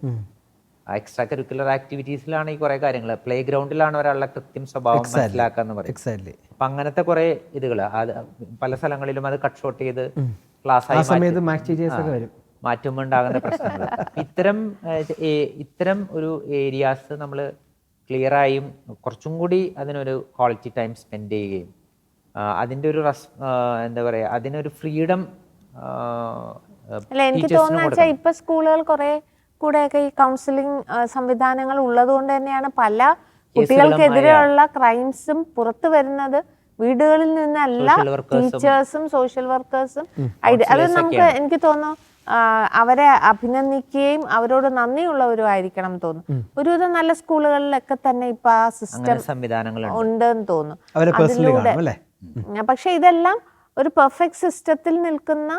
ആ എക്സ്ട്രാ കരിക്കുലർ ആക്ടിവിറ്റീസിലാണ് ഈ കുറേ കാര്യങ്ങൾ പ്ലേ ഗ്രൗണ്ടിലാണ് ഒരാളുടെ കൃത്യം സ്വഭാവം മനസ്സിലാക്കുക എന്ന് പറയും. അപ്പം അങ്ങനത്തെ കുറേ ഇതുകൾ അത് പല സ്ഥലങ്ങളിലും അത് കട്ട് ഷോട്ട് ചെയ്ത് ക്ലാസ് മാറ്റുമ്പോൾ ഉണ്ടാകുന്ന പ്രശ്നങ്ങൾ ഇത്തരം ഇത്തരം ഒരു ഏരിയാസ് നമ്മൾ ക്ലിയറായും കുറച്ചും കൂടി അതിനൊരു ക്വാളിറ്റി ടൈം സ്പെൻഡ് ചെയ്യുകയും അതിന്റെ ഒരു റസ് എന്താ പറയുക അതിനൊരു ഫ്രീഡം അല്ല എനിക്ക് തോന്നുന്ന ഇപ്പൊ സ്കൂളുകൾ കുറെ കൂടെയൊക്കെ ഈ കൗൺസിലിംഗ് സംവിധാനങ്ങൾ ഉള്ളത് കൊണ്ട് തന്നെയാണ് പല കുട്ടികൾക്കെതിരെയുള്ള ക്രൈംസും പുറത്തു വരുന്നത് വീടുകളിൽ നിന്നല്ല ടീച്ചേഴ്സും സോഷ്യൽ വർക്കേഴ്സും അത് നമുക്ക് എനിക്ക് തോന്നുന്നു അവരെ അഭിനന്ദിക്കുകയും അവരോട് നന്ദിയുള്ളവരും ആയിരിക്കണം എന്ന് തോന്നുന്നു. ഒരുവിധം നല്ല സ്കൂളുകളിലൊക്കെ തന്നെ ഇപ്പൊ ആ സിസ്റ്റം സംവിധാനങ്ങൾ ഉണ്ടെന്ന് തോന്നുന്നു. അതിലൂടെ. പക്ഷെ ഇതെല്ലാം ഒരു പെർഫെക്റ്റ് സിസ്റ്റത്തിൽ നിൽക്കുന്ന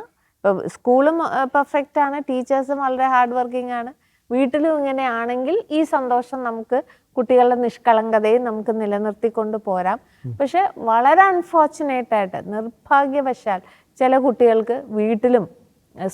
സ്കൂളും പെർഫെക്റ്റ് ആണ് ടീച്ചേഴ്സും വളരെ ഹാർഡ് വർക്കിംഗ് ആണ്. വീട്ടിലും ഇങ്ങനെയാണെങ്കിൽ ഈ സന്തോഷം നമുക്ക് കുട്ടികളുടെ നിഷ്കളങ്കതയും നമുക്ക് നിലനിർത്തിക്കൊണ്ട് പോരാം. പക്ഷെ വളരെ അൺഫോർച്ചുനേറ്റ് ആയിട്ട് നിർഭാഗ്യവശാൽ ചില കുട്ടികൾക്ക് വീട്ടിലും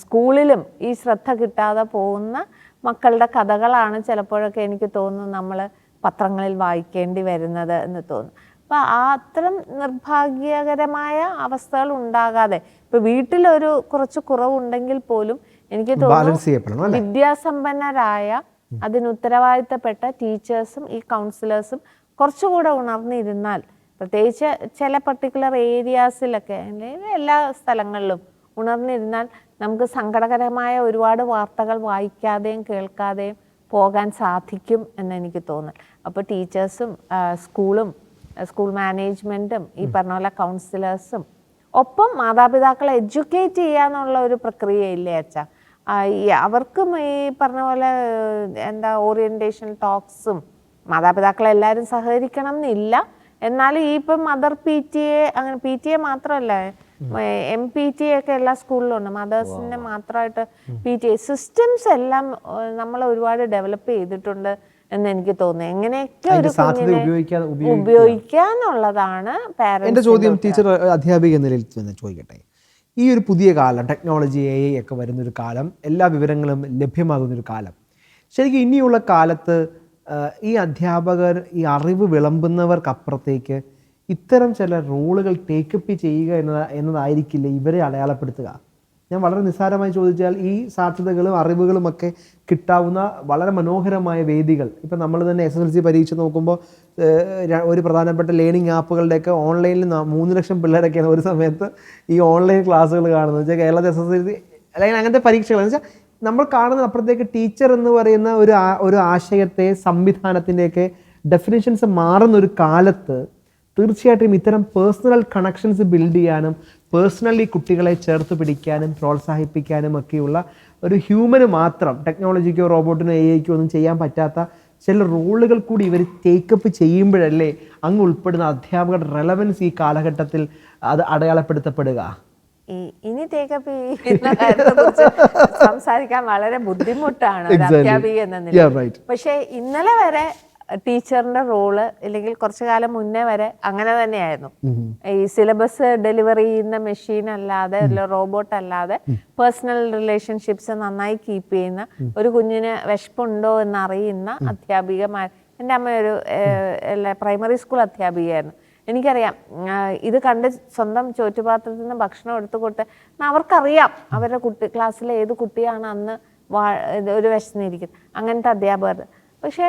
സ്കൂളിലും ഈ ശ്രദ്ധ കിട്ടാതെ പോകുന്ന മക്കളുടെ കഥകളാണ് ചിലപ്പോഴൊക്കെ എനിക്ക് തോന്നുന്നു നമ്മൾ പത്രങ്ങളിൽ വായിക്കേണ്ടി വരുന്നത് എന്ന് തോന്നുന്നു. അപ്പൊ ആ അത്തരം നിർഭാഗ്യകരമായ അവസ്ഥകൾ ഉണ്ടാകാതെ ഇപ്പൊ വീട്ടിലൊരു കുറച്ച് കുറവുണ്ടെങ്കിൽ പോലും എനിക്ക് തോന്നുന്നു വിദ്യാസമ്പന്നരായ അതിന് ഉത്തരവാദിത്തപ്പെട്ട ടീച്ചേഴ്സും ഈ കൗൺസിലേഴ്സും കുറച്ചുകൂടെ ഉണർന്നിരുന്നാൽ പ്രത്യേകിച്ച് ചില പർട്ടിക്കുലർ ഏരിയാസിലൊക്കെ അല്ലെങ്കിൽ എല്ലാ സ്ഥലങ്ങളിലും ഉണർന്നിരുന്നാൽ നമുക്ക് സങ്കടകരമായ ഒരുപാട് വാർത്തകൾ വായിക്കാതെയും കേൾക്കാതെയും പോകാൻ സാധിക്കും എന്ന് എനിക്ക് തോന്നുന്നു അപ്പോൾ ടീച്ചേഴ്സും സ്കൂളും സ്കൂൾ മാനേജ്മെന്റും ഈ പറഞ്ഞ പോലെ കൗൺസിലേഴ്സും ഒപ്പം മാതാപിതാക്കളെ എഡ്യൂക്കേറ്റ് ചെയ്യാന്നുള്ള ഒരു പ്രക്രിയയില്ലേ അച്ഛാ? അവർക്കും ഈ പറഞ്ഞ പോലെ എന്താ ഓറിയന്റേഷൻ ടോക്സും മാതാപിതാക്കളെല്ലാവരും സഹകരിക്കണം എന്നില്ല. എന്നാലും ഈ ഇപ്പം മദർ പി ടി എ അങ്ങനെ പി ടി എ മാത്രമല്ല എം പി ടി എ ഒക്കെ എല്ലാ സ്കൂളിലും ഉണ്ട് മദേഴ്സിന്റെ മാത്രമായിട്ട് പി ടി എ. സിസ്റ്റംസ് എല്ലാം നമ്മൾ ഒരുപാട് ഡെവലപ്പ് ചെയ്തിട്ടുണ്ട്. എന്ന് എനിക്ക് തോന്നുന്നു. എങ്ങനെയൊക്കെ ഒരു അതിന്റെ സാധ്യത കുഞ്ഞിനെ ഉപയോഗിക്കാതെ ഉപയോഗിക്കാന്നുള്ളതാണ് എന്റെ ചോദ്യം ടീച്ചർ അധ്യാപിക എന്ന നിലയിൽ ചോദിക്കട്ടെ? ഈ ഒരു പുതിയ കാലം ടെക്നോളജി എ ഐ ഒക്കെ വരുന്നൊരു കാലം എല്ലാ വിവരങ്ങളും ലഭ്യമാകുന്നൊരു കാലം. ശരിക്കും ഇനിയുള്ള കാലത്ത് ഈ അധ്യാപകർ ഈ അറിവ് വിളമ്പുന്നവർക്കപ്പുറത്തേക്ക് ഇത്തരം ചില റോളുകൾ ടേക്കപ്പ് ചെയ്യുക എന്നത് എന്നതായിരിക്കില്ല ഇവരെ അടയാളപ്പെടുത്തുക? ഞാൻ വളരെ നിസ്സാരമായി ചോദിച്ചാൽ ഈ സാധ്യതകളും അറിവുകളും ഒക്കെ കിട്ടാവുന്ന വളരെ മനോഹരമായ വേദികൾ. ഇപ്പം നമ്മൾ തന്നെ എസ് എസ് എൽ സി പരീക്ഷ നോക്കുമ്പോൾ ഒരു പ്രധാനപ്പെട്ട ലേണിംഗ് ആപ്പുകളുടെയൊക്കെ ഓൺലൈനിൽ മൂന്ന് ലക്ഷം പിള്ളേരൊക്കെയാണ് ഒരു സമയത്ത് ഈ ഓൺലൈൻ ക്ലാസ്സുകൾ കാണുന്നത്. വെച്ചാൽ കേരളത്തിൽ എസ് എസ് എൽ സി അല്ലെങ്കിൽ അങ്ങനത്തെ പരീക്ഷകൾ എന്ന് വെച്ചാൽ നമ്മൾ കാണുന്ന അപ്പുറത്തേക്ക് ടീച്ചർ എന്ന് പറയുന്ന ഒരു ഒരു ആശയത്തെ സംവിധാനത്തിന്റെയൊക്കെ ഡെഫിനേഷൻസ് മാറുന്ന ഒരു കാലത്ത് തീർച്ചയായിട്ടും ഇത്തരം പേഴ്സണൽ കണക്ഷൻസ് ബിൽഡ് ചെയ്യാനും പേഴ്സണലി കുട്ടികളെ ചേർത്ത് പിടിക്കാനും പ്രോത്സാഹിപ്പിക്കാനും ഒക്കെയുള്ള ഒരു ഹ്യൂമന് മാത്രം ടെക്നോളജിക്കോ റോബോട്ടിനോ എ ഐക്കോ ഒന്നും ചെയ്യാൻ പറ്റാത്ത ചില റോളുകൾ കൂടി ഇവർ ടേക്കപ്പ് ചെയ്യുമ്പോഴല്ലേ അങ്ങ് ഉൾപ്പെടുന്ന അധ്യാപകരുടെ റെലവൻസ് ഈ കാലഘട്ടത്തിൽ അത് അടയാളപ്പെടുത്തപ്പെടുക? ഇനി ടേക്കപ്പ് കാര്യത്തെക്കുറിച്ച് സംസാരിക്കാൻ വളരെ ബുദ്ധിമുട്ടാണ്. അധ്യാപിക എന്ന പക്ഷെ ഇന്നലെ വരെ ടീച്ചറിന്റെ റോൾ അല്ലെങ്കിൽ കുറച്ചു കാലം മുന്നേ വരെ അങ്ങനെ തന്നെയായിരുന്നു. ഈ സിലബസ് ഡെലിവറി ചെയ്യുന്ന മെഷീൻ അല്ലാതെ റോബോട്ട് അല്ലാതെ പേഴ്സണൽ റിലേഷൻഷിപ്സ് നന്നായി കീപ്പ് ചെയ്യുന്ന ഒരു കുഞ്ഞിന് വിശപ്പുണ്ടോ എന്ന് അറിയുന്ന അധ്യാപികമാർ എന്റെ അമ്മ ഒരു പ്രൈമറി സ്കൂൾ അധ്യാപികയായിരുന്നു. എനിക്കറിയാം ഇത് കണ്ട് സ്വന്തം ചോറ്റുപാത്രത്തിൽ നിന്ന് ഭക്ഷണം എടുത്തു കൊടുത്ത് അവർക്കറിയാം അവരുടെ കുട്ടി ക്ലാസ്സിലെ ഏത് കുട്ടിയാണ് അന്ന് വാ ഒരു വിശന്നിരിക്കുന്നത്. അങ്ങനത്തെ അധ്യാപകർ പക്ഷേ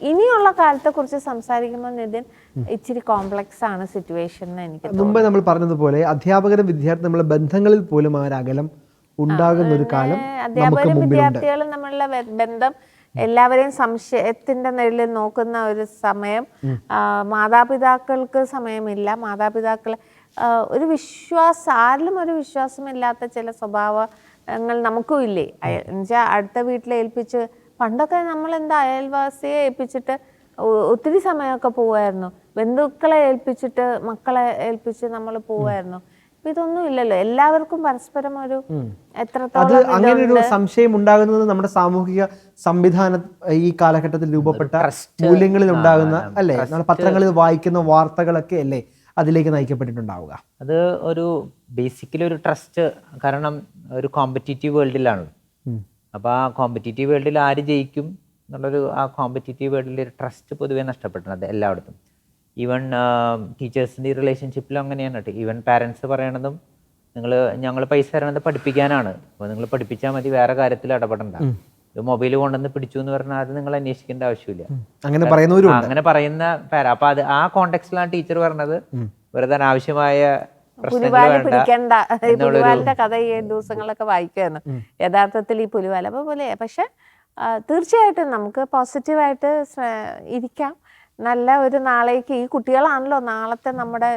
ഇനിയുള്ള കാലത്തെ കുറിച്ച് സംസാരിക്കുമ്പോൾ നിതിൻ ഇച്ചിരി കോംപ്ലക്സ് ആണ് സിറ്റുവേഷൻ എനിക്ക് മുമ്പ് നമ്മൾ പറഞ്ഞതുപോലെ അധ്യാപകരും വിദ്യാർത്ഥി നമ്മളെ ബന്ധങ്ങളിൽ പോലും ആ അകലം ഉണ്ടാകുന്ന ഒരു കാലം അധ്യാപകരും വിദ്യാർത്ഥികളും തമ്മിലുള്ള ബന്ധം എല്ലാവരെയും സംശയത്തിന്റെ നിഴലിൽ നോക്കുന്ന ഒരു സമയം. മാതാപിതാക്കൾക്ക് സമയമില്ല. മാതാപിതാക്കൾ ഒരു വിശ്വാസം ആരിലും ഒരു വിശ്വാസമില്ലാത്ത ചില സ്വഭാവങ്ങൾ നമുക്കും ഇല്ലേ? എന്നുവെച്ചാൽ അടുത്ത വീട്ടിൽ ഏൽപ്പിച്ച് പണ്ടൊക്കെ നമ്മൾ എന്താ അയൽവാസിയെ ഏൽപ്പിച്ചിട്ട് ഒത്തിരി സമയമൊക്കെ പോവായിരുന്നു. ബന്ധുക്കളെ ഏൽപ്പിച്ചിട്ട് മക്കളെ ഏൽപ്പിച്ച് നമ്മൾ പോവായിരുന്നു. ഇപ്പൊ ഇതൊന്നും ഇല്ലല്ലോ. എല്ലാവർക്കും പരസ്പരം ഒരു അത് എത്രത്തോളം അങ്ങനെ ഒരു സംശയം ഉണ്ടാകുന്നത് നമ്മുടെ സാമൂഹിക സംവിധാന ഈ കാലഘട്ടത്തിൽ രൂപപ്പെട്ട മൂല്യങ്ങളിൽ ഉണ്ടാകുന്ന അല്ലേ? നമ്മൾ പത്രങ്ങളിൽ വായിക്കുന്ന വാർത്തകളൊക്കെ അല്ലേ അതിലേക്ക് നയിക്കപ്പെട്ടിട്ടുണ്ടാവുക? അത് ഒരു ബേസിക്കലി ഒരു ട്രസ്റ്റ് കാരണം ഒരു കോമ്പറ്റീറ്റീവ് വേൾഡിലാണ്. അപ്പോൾ ആ കോമ്പറ്റീറ്റീവ് വേൾഡിൽ ആര് ജയിക്കും എന്നുള്ളൊരു ആ കോമ്പറ്റീറ്റീവ് വേൾഡിൽ ഒരു ട്രസ്റ്റ് പൊതുവേ നഷ്ടപ്പെട്ടിട്ടുണ്ട് എല്ലായിടത്തും. ഈവൻ ടീച്ചേഴ്സിന്റെ റിലേഷൻഷിപ്പിലും അങ്ങനെയാണ് കേട്ടോ. ഈവൻ പാരൻസ് പറയണതും നിങ്ങൾ ഞങ്ങൾ പൈസ തരണത് പഠിപ്പിക്കാനാണ്. അപ്പോൾ നിങ്ങൾ പഠിപ്പിച്ചാൽ മതി വേറെ കാര്യത്തിൽ ഇടപെടണ്ട. മൊബൈൽ കൊണ്ടുവന്ന് പിടിച്ചു എന്ന് പറഞ്ഞാൽ അത് നിങ്ങൾ അന്വേഷിക്കേണ്ട ആവശ്യമില്ല. അങ്ങനെ പറയുന്നവരും അങ്ങനെ പറയുന്ന പാര അപ്പൊ അത് ആ കോണ്ടെക്സ്റ്റിലാണ് ടീച്ചർ പറഞ്ഞത്. വെറുതെ പ്രശ്നങ്ങൾ പുലിവാൽ പിടിക്കണ്ട. ഈ പുലിവാലിന്റെ കഥ ഈ ദിവസങ്ങളിലൊക്കെ വായിക്കുമായിരുന്നു യഥാർത്ഥത്തിൽ ഈ പുലിവാല. അപ്പൊ പോലെ പക്ഷെ തീർച്ചയായിട്ടും നമുക്ക് പോസിറ്റീവായിട്ട് ഇരിക്കാം. നല്ല ഒരു നാളേക്ക് ഈ കുട്ടികളാണല്ലോ നാളത്തെ നമ്മുടെ.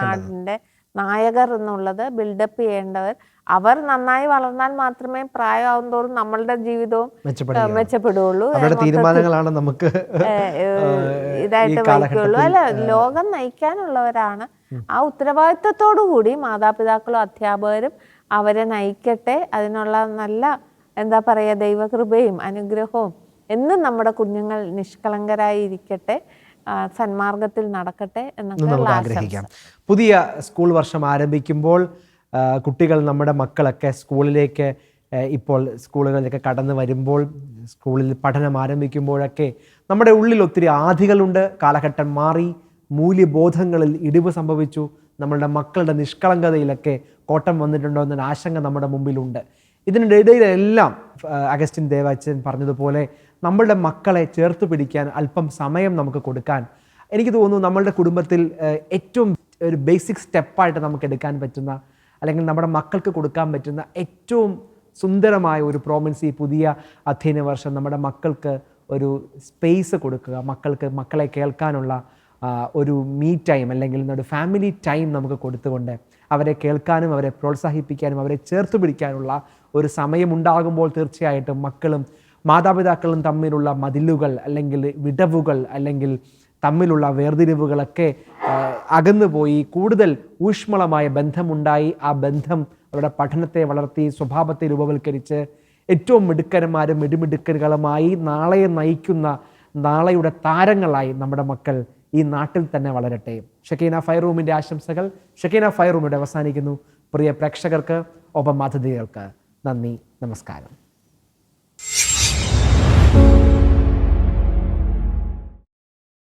നാടിന്റെ നായകർ എന്നുള്ളത് ബിൽഡപ്പ് ചെയ്യേണ്ടവർ. അവർ നന്നായി വളർന്നാൽ മാത്രമേ പ്രായമാവും തോറും നമ്മളുടെ ജീവിതവും മെച്ചപ്പെടുകയുള്ളൂ. തീരുമാനങ്ങളാണ് നമുക്ക് ഇതായിട്ട് വഹിക്കുള്ളൂ അല്ല ലോകം നയിക്കാനുള്ളവരാണ് ആ ഉത്തരവാദിത്തത്തോടു കൂടി മാതാപിതാക്കളും അധ്യാപകരും അവരെ നയിക്കട്ടെ. അതിനുള്ള നല്ല എന്താ പറയുക ദൈവകൃപയും അനുഗ്രഹവും എന്നും നമ്മുടെ കുഞ്ഞുങ്ങൾ നിഷ്കളങ്കരായി ഇരിക്കട്ടെ. സന്മാർഗത്തിൽ നടക്കട്ടെ എന്ന് എന്നൊക്കെ ആഗ്രഹിക്കാം. പുതിയ സ്കൂൾ വർഷം ആരംഭിക്കുമ്പോൾ കുട്ടികൾ നമ്മുടെ മക്കളൊക്കെ സ്കൂളിലേക്ക് ഇപ്പോൾ സ്കൂളുകളിലൊക്കെ കടന്നു വരുമ്പോൾ സ്കൂളിൽ പഠനം ആരംഭിക്കുമ്പോഴൊക്കെ നമ്മുടെ ഉള്ളിൽ ഒത്തിരി ആധികളുണ്ട്. കാലഘട്ടം മാറി മൂല്യബോധങ്ങളിൽ ഇടിവ് സംഭവിച്ചു. നമ്മളുടെ മക്കളുടെ നിഷ്കളങ്കതയിലൊക്കെ കോട്ടം വന്നിട്ടുണ്ടോ എന്നൊരു ആശങ്ക നമ്മുടെ മുമ്പിലുണ്ട്. ഇതിനിടയിലെല്ലാം ഇടയിലെല്ലാം അഗസ്റ്റിൻ ദേവാച്ചൻ പറഞ്ഞതുപോലെ നമ്മളുടെ മക്കളെ ചേർത്ത് പിടിക്കാൻ അല്പം സമയം നമുക്ക് കൊടുക്കാൻ എനിക്ക് തോന്നുന്നു നമ്മളുടെ കുടുംബത്തിൽ ഏറ്റവും ഒരു ബേസിക് സ്റ്റെപ്പായിട്ട് നമുക്ക് എടുക്കാൻ പറ്റുന്ന അല്ലെങ്കിൽ നമ്മുടെ മക്കൾക്ക് കൊടുക്കാൻ പറ്റുന്ന ഏറ്റവും സുന്ദരമായ ഒരു പ്രോമിൻസ് ഈ പുതിയ അധ്യയന വർഷം നമ്മുടെ മക്കൾക്ക് ഒരു സ്പേസ് കൊടുക്കുക മക്കൾക്ക് മക്കളെ കേൾക്കാനുള്ള ഒരു മീ ടൈം അല്ലെങ്കിൽ ഒരു ഫാമിലി ടൈം നമുക്ക് കൊടുത്തുകൊണ്ട് അവരെ കേൾക്കാനും അവരെ പ്രോത്സാഹിപ്പിക്കാനും അവരെ ചേർത്ത് പിടിക്കാനുള്ള ഒരു സമയമുണ്ടാകുമ്പോൾ തീർച്ചയായിട്ടും മക്കളും മാതാപിതാക്കളും തമ്മിലുള്ള മതിലുകൾ അല്ലെങ്കിൽ വിടവുകൾ അല്ലെങ്കിൽ തമ്മിലുള്ള വേർതിരിവുകളൊക്കെ അകന്നുപോയി കൂടുതൽ ഊഷ്മളമായ ബന്ധമുണ്ടായി. ആ ബന്ധം അവരുടെ പഠനത്തെ വളർത്തി സ്വഭാവത്തെ രൂപവൽക്കരിച്ച് ഏറ്റവും മിടുക്കന്മാരും മിടുമിടുക്കലുകളുമായി നാളെ നയിക്കുന്ന നാളെയുടെ താരങ്ങളായി നമ്മുടെ മക്കൾ ഈ നാട്ടിൽ തന്നെ വളരട്ടെ. ഷക്കീന ഫയർ റൂമിന്റെ ആശംസകൾ ഷക്കീന ഫയർ റൂമിടെ അവസാനിക്കുന്നു. പ്രിയ പ്രേക്ഷകർക്ക് ഒപ്പം അതിഥികൾക്ക് നന്ദി നമസ്കാരം.